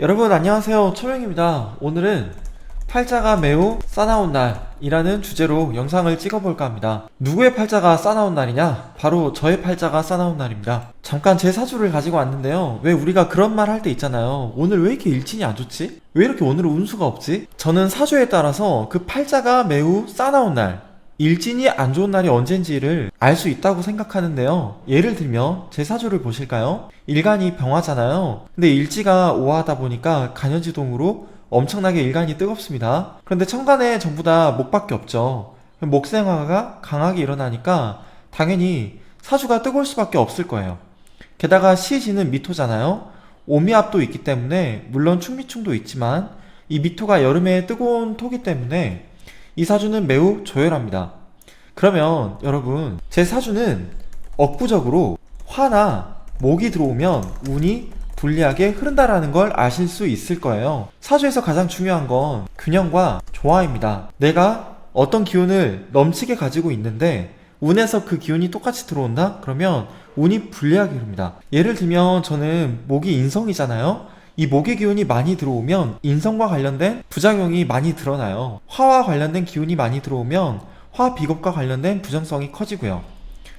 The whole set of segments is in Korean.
여러분 안녕하세요. 초명입니다. 오늘은 팔자가 매우 싸나운 날이라는 주제로 영상을 찍어볼까 합니다. 누구의 팔자가 싸나운 날이냐? 바로 저의 팔자가 싸나운 날입니다. 잠깐 제 사주를 가지고 왔는데요. 왜 우리가 그런 말 할 때 있잖아요. 오늘 왜 이렇게 일진이 안 좋지? 왜 이렇게 오늘은 운수가 없지? 저는 사주에 따라서 그 팔자가 매우 싸나운 날 일진이 안 좋은 날이 언젠지를 알 수 있다고 생각하는데요. 예를 들면 제 사주를 보실까요? 일간이 병화잖아요. 근데 일지가 오하다 보니까 간연지동으로 엄청나게 일간이 뜨겁습니다. 그런데 천간에 전부 다 목밖에 없죠. 목생화가 강하게 일어나니까 당연히 사주가 뜨거울 수밖에 없을 거예요. 게다가 시지는 미토잖아요. 오미압도 있기 때문에 물론 충미충도 있지만 이 미토가 여름에 뜨거운 토기 때문에 이 사주는 매우 조열합니다. 그러면 여러분 제 사주는 억부적으로 화나 목이 들어오면 운이 불리하게 흐른다라는 걸 아실 수 있을 거예요. 사주에서 가장 중요한 건 균형과 조화입니다. 내가 어떤 기운을 넘치게 가지고 있는데 운에서 그 기운이 똑같이 들어온다? 그러면 운이 불리하게 흐릅니다. 예를 들면 저는 목이 인성이잖아요. 이 목의 기운이 많이 들어오면 인성과 관련된 부작용이 많이 드러나요. 화와 관련된 기운이 많이 들어오면 화 비겁과 관련된 부정성이 커지고요.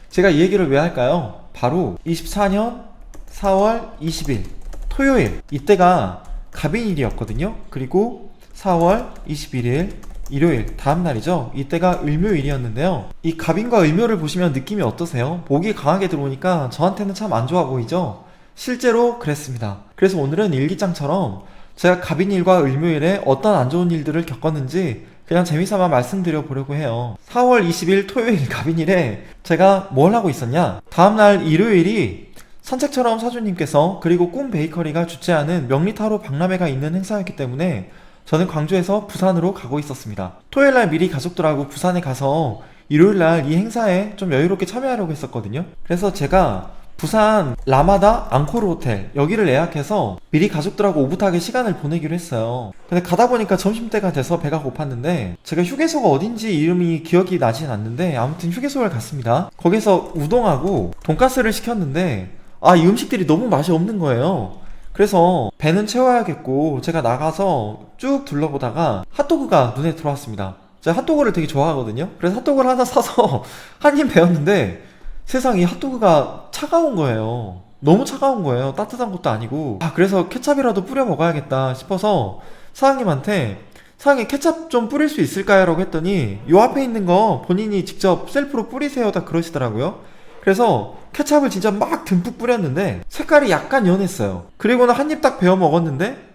제가 이 얘기를 왜 할까요? 바로 24년 4월 20일 토요일 이때가 갑인일이었거든요. 그리고 4월 21일 일요일 다음 날이죠. 이때가 을묘일이었는데요. 이 갑인과 을묘를 보시면 느낌이 어떠세요? 목이 강하게 들어오니까 저한테는 참 안 좋아 보이죠? 실제로 그랬습니다. 그래서 오늘은 일기장처럼 제가 갑인일과 을묘일에 어떤 안 좋은 일들을 겪었는지 그냥 재미삼아 말씀드려 보려고 해요. 4월 20일 토요일 갑인일에 제가 뭘 하고 있었냐? 다음날 일요일이 산책처럼 사주님께서 그리고 꿈 베이커리가 주최하는 명리타로 박람회가 있는 행사였기 때문에 저는 광주에서 부산으로 가고 있었습니다. 토요일 날 미리 가족들하고 부산에 가서 일요일 날 이 행사에 좀 여유롭게 참여하려고 했었거든요. 그래서 제가 부산 라마다 앙코르 호텔 여기를 예약해서 미리 가족들하고 오붓하게 시간을 보내기로 했어요. 근데 가다 보니까 점심때가 돼서 배가 고팠는데 제가 휴게소가 어딘지 이름이 기억이 나진 않는데 아무튼 휴게소를 갔습니다. 거기서 우동하고 돈가스를 시켰는데 아 이 음식들이 너무 맛이 없는 거예요. 그래서 배는 채워야겠고 제가 나가서 쭉 둘러보다가 핫도그가 눈에 들어왔습니다. 제가 핫도그를 되게 좋아하거든요. 그래서 핫도그를 하나 사서 한입 배웠는데 세상 이 핫도그가 차가운 거예요. 너무 차가운 거예요. 따뜻한 것도 아니고. 아, 그래서 케찹이라도 뿌려 먹어야겠다 싶어서 사장님한테 사장님 케찹 좀 뿌릴 수 있을까요? 라고 했더니 요 앞에 있는 거 본인이 직접 셀프로 뿌리세요. 다 그러시더라고요. 그래서 케찹을 진짜 막 듬뿍 뿌렸는데 색깔이 약간 연했어요. 그리고는 한 입 딱 베어 먹었는데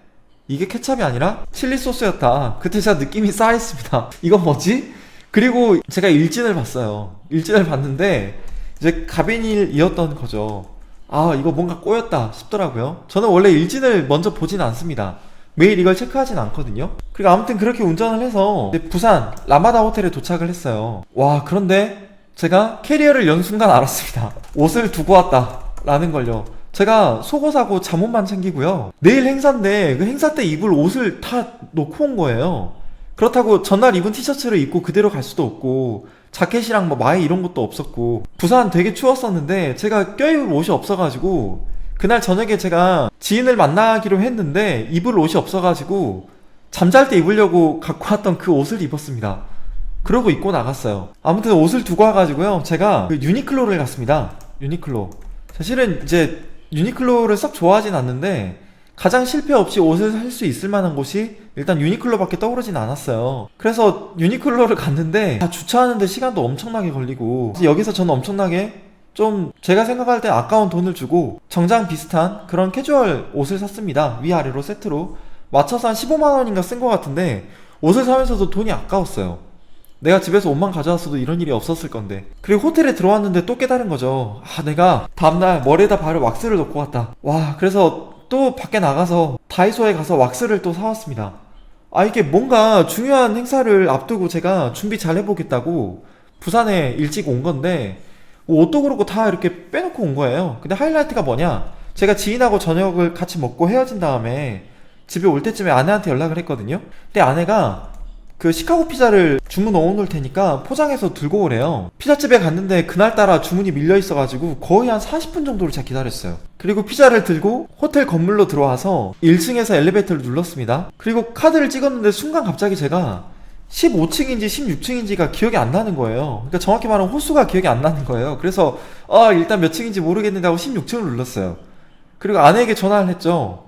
이게 케찹이 아니라 칠리 소스였다. 그때 제가 느낌이 쌓였습니다. 이건 뭐지? 그리고 제가 일진을 봤어요. 일진을 봤는데 이제 가빈일이었던 거죠. 아, 이거 뭔가 꼬였다 싶더라고요. 저는 원래 일진을 먼저 보진 않습니다. 매일 이걸 체크하진 않거든요. 그리고 아무튼 그렇게 운전을 해서 부산 라마다 호텔에 도착을 했어요. 와, 그런데 제가 캐리어를 연 순간 알았습니다. 옷을 두고 왔다 라는 걸요. 제가 속옷하고 잠옷만 챙기고요. 내일 행사인데 그 행사 때 입을 옷을 다 놓고 온 거예요. 그렇다고 전날 입은 티셔츠를 입고 그대로 갈 수도 없고 자켓이랑 뭐 마이 이런 것도 없었고 부산 되게 추웠었는데 제가 껴입을 옷이 없어가지고 그날 저녁에 제가 지인을 만나기로 했는데 입을 옷이 없어가지고 잠잘 때 입으려고 갖고 왔던 그 옷을 입었습니다. 그러고 입고 나갔어요. 아무튼 옷을 두고 와가지고요. 제가 그 유니클로를 갔습니다. 유니클로. 사실은 이제 유니클로를 썩 좋아하진 않는데 가장 실패 없이 옷을 살 수 있을 만한 곳이 일단 유니클로밖에 떠오르진 않았어요. 그래서 유니클로를 갔는데 다 주차하는데 시간도 엄청나게 걸리고 여기서 저는 엄청나게 좀 제가 생각할 때 아까운 돈을 주고 정장 비슷한 그런 캐주얼 옷을 샀습니다. 위아래로 세트로 맞춰서 한 15만 원인가 쓴 것 같은데 옷을 사면서도 돈이 아까웠어요. 내가 집에서 옷만 가져왔어도 이런 일이 없었을 건데. 그리고 호텔에 들어왔는데 또 깨달은 거죠. 아, 내가 다음날 머리에다 바를 왁스를 놓고 왔다. 와, 그래서 또 밖에 나가서 다이소에 가서 왁스를 또 사왔습니다. 아, 이게 뭔가 중요한 행사를 앞두고 제가 준비 잘 해보겠다고 부산에 일찍 온 건데, 뭐 옷도 그렇고 다 이렇게 빼놓고 온 거예요. 근데 하이라이트가 뭐냐? 제가 지인하고 저녁을 같이 먹고 헤어진 다음에 집에 올 때쯤에 아내한테 연락을 했거든요. 근데 아내가 그 시카고 피자를 주문 넣어놓을 테니까 포장해서 들고 오래요. 피자집에 갔는데 그날따라 주문이 밀려 있어가지고 거의 한 40분 정도를 제가 기다렸어요. 그리고 피자를 들고 호텔 건물로 들어와서 1층에서 엘리베이터를 눌렀습니다. 그리고 카드를 찍었는데 순간 갑자기 제가 15층인지 16층인지가 기억이 안 나는 거예요. 그러니까 정확히 말하면 호수가 기억이 안 나는 거예요. 그래서 아 일단 몇 층인지 모르겠는데 하고 16층을 눌렀어요. 그리고 아내에게 전화를 했죠.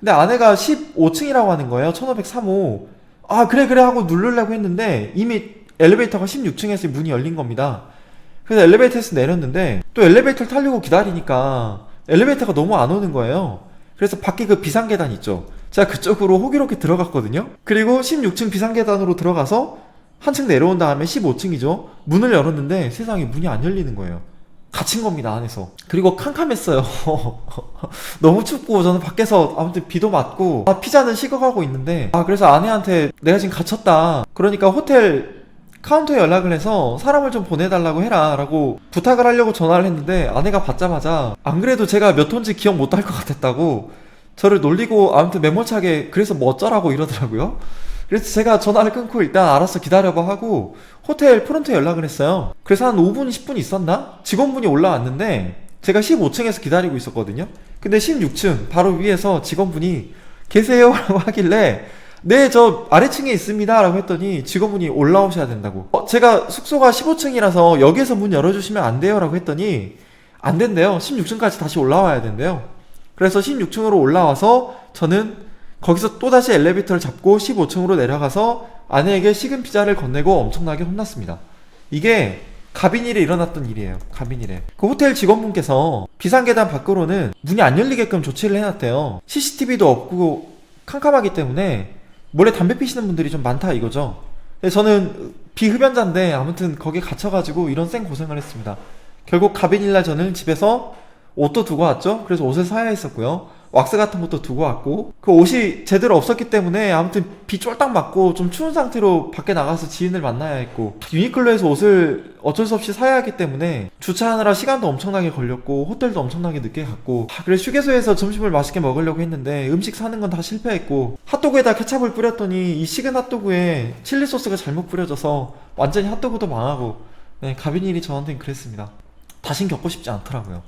근데 아내가 15층이라고 하는 거예요. 1503호. 아 그래 그래 하고 누르려고 했는데 이미 엘리베이터가 16층에서 문이 열린 겁니다. 그래서 엘리베이터에서 내렸는데 또 엘리베이터를 타려고 기다리니까 엘리베이터가 너무 안 오는 거예요. 그래서 밖에 그 비상계단 있죠. 제가 그쪽으로 호기롭게 들어갔거든요. 그리고 16층 비상계단으로 들어가서 한층 내려온 다음에 15층이죠. 문을 열었는데 세상에 문이 안 열리는 거예요. 갇힌 겁니다, 안에서. 그리고 캄캄했어요. 너무 춥고 저는 밖에서 아무튼 비도 맞고 아, 피자는 식어가고 있는데 아 그래서 아내한테 내가 지금 갇혔다. 그러니까 호텔 카운터에 연락을 해서 사람을 좀 보내달라고 해라 라고 부탁을 하려고 전화를 했는데 아내가 받자마자 안 그래도 제가 몇 톤지 기억 못 할 것 같았다고 저를 놀리고 아무튼 매몰차게 그래서 뭐 어쩌라고 이러더라고요. 그래서 제가 전화를 끊고 일단 알아서 기다려봐 하고 호텔 프론트에 연락을 했어요. 그래서 한 5분, 10분 있었나? 직원분이 올라왔는데 제가 15층에서 기다리고 있었거든요. 근데 16층 바로 위에서 직원분이 계세요? 라고 하길래 네, 저 아래층에 있습니다. 라고 했더니 직원분이 올라오셔야 된다고. 어, 제가 숙소가 15층이라서 여기에서 문 열어주시면 안 돼요. 라고 했더니 안 된대요. 16층까지 다시 올라와야 된대요. 그래서 16층으로 올라와서 저는 거기서 또다시 엘리베이터를 잡고 15층으로 내려가서 아내에게 식은 피자를 건네고 엄청나게 혼났습니다. 이게 가빈일에 일어났던 일이에요. 가빈일에. 그 호텔 직원분께서 비상계단 밖으로는 문이 안 열리게끔 조치를 해놨대요. CCTV도 없고 캄캄하기 때문에 몰래 담배 피시는 분들이 좀 많다 이거죠. 근데 저는 비흡연자인데 아무튼 거기에 갇혀가지고 이런 쌩 고생을 했습니다. 결국 가빈일날 저는 집에서 옷도 두고 왔죠. 그래서 옷을 사야 했었고요. 왁스 같은 것도 두고 왔고 그 옷이 제대로 없었기 때문에 아무튼 비 쫄딱 맞고 좀 추운 상태로 밖에 나가서 지인을 만나야 했고 유니클로에서 옷을 어쩔 수 없이 사야 하기 때문에 주차하느라 시간도 엄청나게 걸렸고 호텔도 엄청나게 늦게 갔고 아, 그래 휴게소에서 점심을 맛있게 먹으려고 했는데 음식 사는 건 다 실패했고 핫도그에다 케찹을 뿌렸더니 이 식은 핫도그에 칠리 소스가 잘못 뿌려져서 완전히 핫도그도 망하고 네 가빈 일이 저한테는 그랬습니다. 다신 겪고 싶지 않더라고요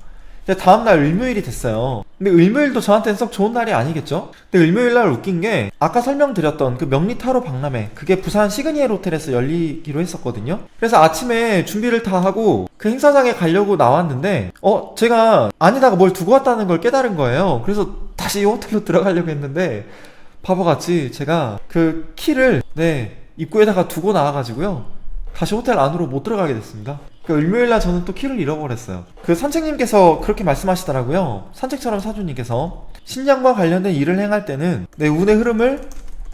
근데 다음날 을묘일이 됐어요. 근데 을묘일도 저한테는 썩 좋은 날이 아니겠죠? 근데 을묘일날 웃긴 게 아까 설명드렸던 그 명리 타로 박람회 그게 부산 시그니엘 호텔에서 열리기로 했었거든요. 그래서 아침에 준비를 다 하고 그 행사장에 가려고 나왔는데 어 제가 안에다가 뭘 두고 왔다는 걸 깨달은 거예요. 그래서 다시 호텔로 들어가려고 했는데 바보같이 제가 그 키를 네 입구에다가 두고 나와가지고요. 다시 호텔 안으로 못 들어가게 됐습니다. 그 일요일날 저는 또 키를 잃어버렸어요. 그 산책님께서 그렇게 말씀하시더라고요. 산책처럼 사주님께서 신장과 관련된 일을 행할 때는 내 운의 흐름을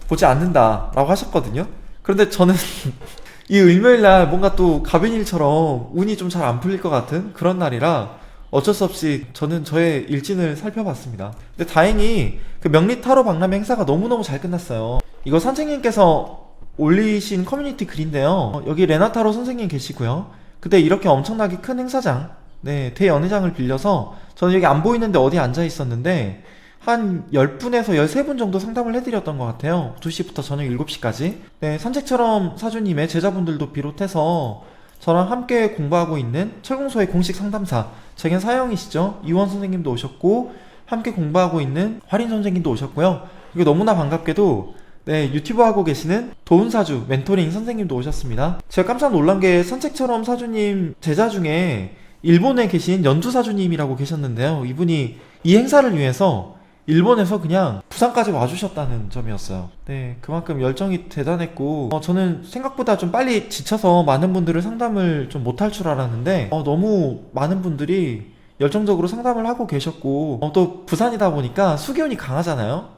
보지 않는다라고 하셨거든요. 그런데 저는 이 일요일날 뭔가 또 가빈일처럼 운이 좀 잘 안 풀릴 것 같은 그런 날이라 어쩔 수 없이 저는 저의 일진을 살펴봤습니다. 근데 다행히 그 명리 타로 박람회 행사가 너무너무 잘 끝났어요. 이거 산책님께서 올리신 커뮤니티 글인데요. 여기 레나타로 선생님 계시고요. 그때 이렇게 엄청나게 큰 행사장, 네, 대연회장을 빌려서 저는 여기 안 보이는데 어디 앉아 있었는데 한 10분에서 13분 정도 상담을 해드렸던 것 같아요. 2시부터 저녁 7시까지. 네, 산책처럼 사주님의 제자분들도 비롯해서 저랑 함께 공부하고 있는 철공소의 공식 상담사, 제겐 사형이시죠. 이원 선생님도 오셨고, 함께 공부하고 있는 화린 선생님도 오셨고요. 그리고 너무나 반갑게도 네, 유튜브 하고 계시는 도훈사주 멘토링 선생님도 오셨습니다. 제가 깜짝 놀란 게 산책처럼 사주님 제자 중에 일본에 계신 연주사주님이라고 계셨는데요. 이분이 이 행사를 위해서 일본에서 그냥 부산까지 와주셨다는 점이었어요. 네, 그만큼 열정이 대단했고, 어, 저는 생각보다 좀 빨리 지쳐서 많은 분들을 상담을 좀 못할 줄 알았는데, 어, 너무 많은 분들이 열정적으로 상담을 하고 계셨고, 어, 또 부산이다 보니까 수기운이 강하잖아요.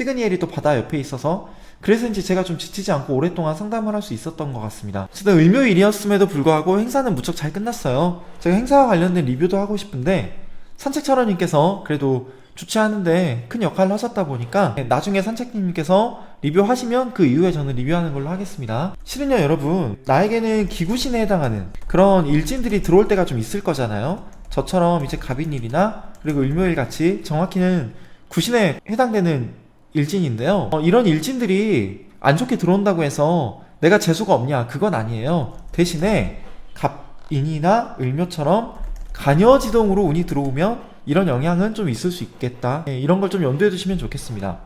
시그니엘이 또 바다 옆에 있어서 그래서인지 제가 좀 지치지 않고 오랫동안 상담을 할 수 있었던 것 같습니다. 어쨌든 을묘일이었음에도 불구하고 행사는 무척 잘 끝났어요. 제가 행사와 관련된 리뷰도 하고 싶은데 산책철원님께서 그래도 주최하는데 큰 역할을 하셨다 보니까 나중에 산책님께서 리뷰하시면 그 이후에 저는 리뷰하는 걸로 하겠습니다. 실은요 여러분 나에게는 기구신에 해당하는 그런 일진들이 들어올 때가 좀 있을 거잖아요. 저처럼 이제 갑인일이나 그리고 을묘일 같이 정확히는 구신에 해당되는 일진인데요. 어, 이런 일진들이 안 좋게 들어온다고 해서 내가 재수가 없냐 그건 아니에요. 대신에 갑인이나 을묘처럼 간여지동으로 운이 들어오면 이런 영향은 좀 있을 수 있겠다. 네, 이런 걸 좀 염두에 두시면 좋겠습니다.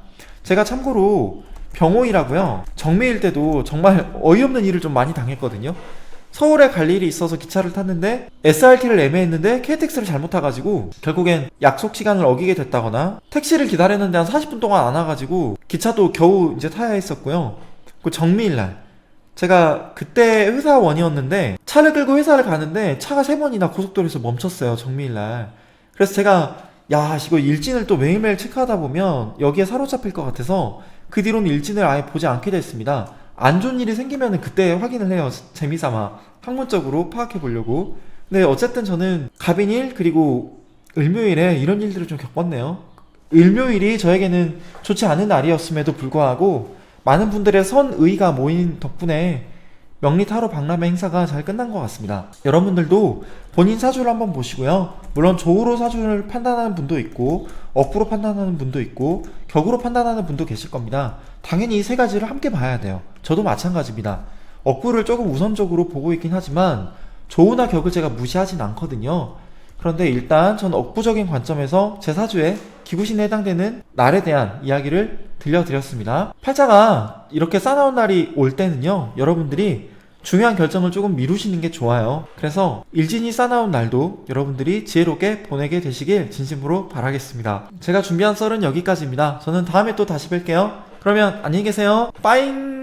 제가 참고로 병호이라고요. 정매일 때도 정말 어이없는 일을 좀 많이 당했거든요 서울에 갈 일이 있어서 기차를 탔는데 SRT를 애매했는데 KTX를 잘못 타가지고 결국엔 약속 시간을 어기게 됐다거나 택시를 기다렸는데 한 40분 동안 안 와가지고 기차도 겨우 이제 타야 했었고요. 그 정미일날 제가 그때 회사원이었는데 차를 끌고 회사를 가는데 차가 세 번이나 고속도로에서 멈췄어요 정미일날. 그래서 제가 야 이거 일진을 또 매일매일 체크하다 보면 여기에 사로잡힐 것 같아서 그 뒤로는 일진을 아예 보지 않게 됐습니다. 안 좋은 일이 생기면 그때 확인을 해요. 재미삼아 학문적으로 파악해 보려고. 근데 어쨌든 저는 갑인일 그리고 을묘일에 이런 일들을 좀 겪었네요. 을묘일이 저에게는 좋지 않은 날이었음에도 불구하고 많은 분들의 선의가 모인 덕분에 명리 타로 박람회 행사가 잘 끝난 것 같습니다. 여러분들도 본인 사주를 한번 보시고요. 물론 조우로 사주를 판단하는 분도 있고, 억구로 판단하는 분도 있고, 격으로 판단하는 분도 계실 겁니다. 당연히 이 세 가지를 함께 봐야 돼요. 저도 마찬가지입니다. 억구를 조금 우선적으로 보고 있긴 하지만, 조우나 격을 제가 무시하진 않거든요. 그런데 일단 전 억부적인 관점에서 제 사주에 기구신에 해당되는 날에 대한 이야기를 들려드렸습니다. 팔자가 이렇게 싸나운 날이 올 때는요, 여러분들이 중요한 결정을 조금 미루시는 게 좋아요. 그래서 일진이 싸나운 날도 여러분들이 지혜롭게 보내게 되시길 진심으로 바라겠습니다. 제가 준비한 썰은 여기까지입니다. 저는 다음에 또 다시 뵐게요. 그러면 안녕히 계세요. 빠잉!